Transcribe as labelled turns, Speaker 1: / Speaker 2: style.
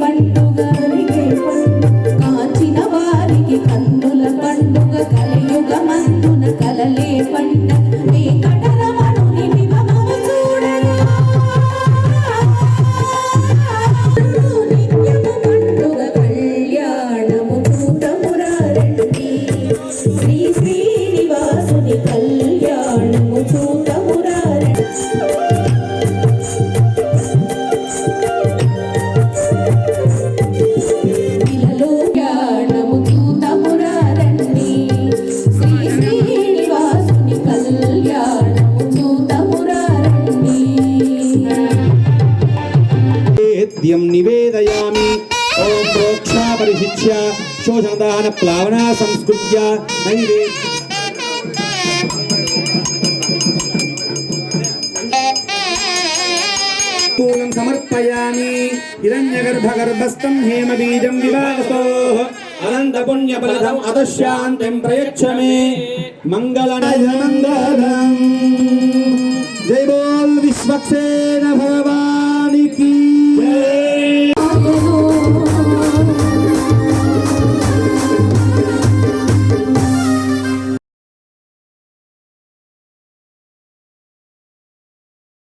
Speaker 1: పండుగ
Speaker 2: వేద్యం నివేదయామి ఓం ప్రోక్షా పరిశిచ్య శోషదాన ప్లావనా సంస్కృత్య నైవే పూలం సమర్పయామి హిరణ్యగర్భగర్భస్థం హేమబీజం వివాసో అనంత పుణ్యఫలదం అదశాంతిం ప్రయచ్చ మే మంగళనయ మంగళం జై బోల్ విశ్వక్సేన భవ